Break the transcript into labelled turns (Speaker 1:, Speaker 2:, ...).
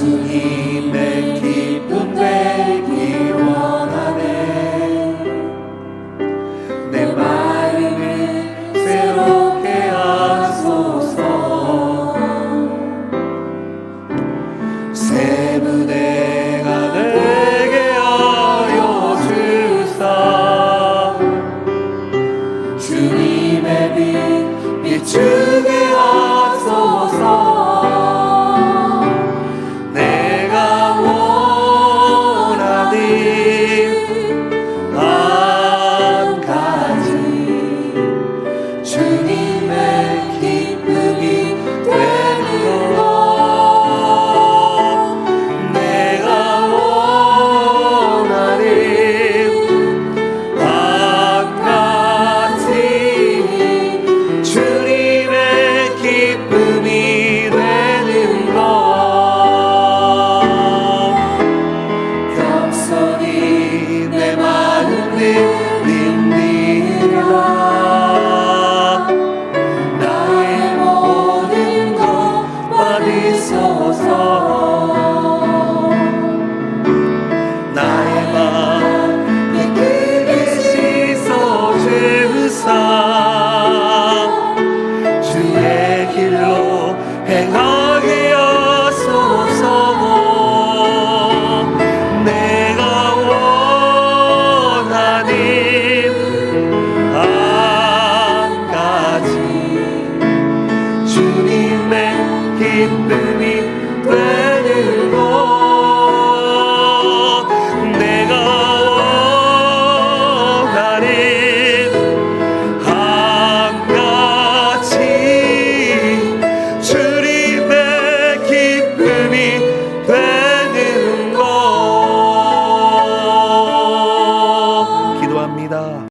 Speaker 1: 예수님의 기쁨 되기 원하네. 내 마음을 주님의 빛 비추게 하소서 주님의 기쁨이 되는 것 내가 원하는 한 가지 주님의 기쁨이 되는 것 겸손히 내 마음을 립니다 행하게 하소서 내가 원하는 한 가지 주님의 기쁨이 되는 곳.